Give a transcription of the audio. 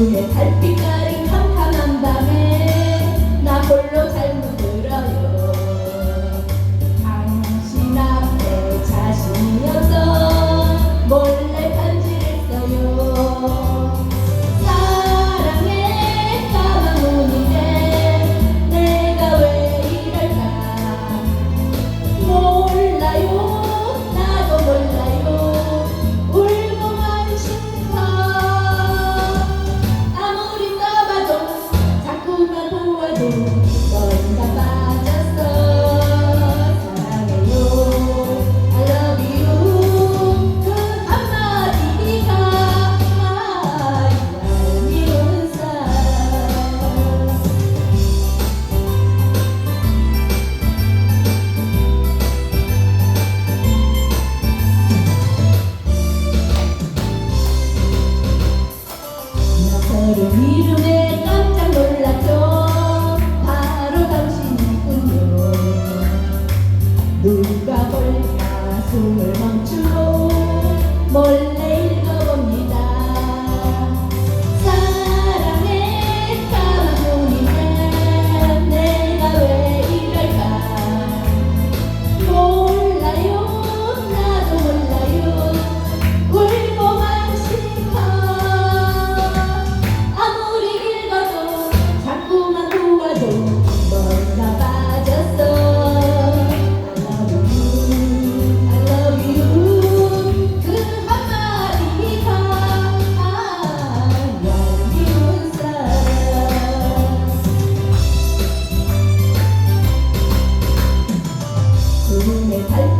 눈에 달빛 이름에 깜짝 놀랐죠. 바로 당신이군요 누가 볼까? 숨을 멈추고 멀리 Thank you.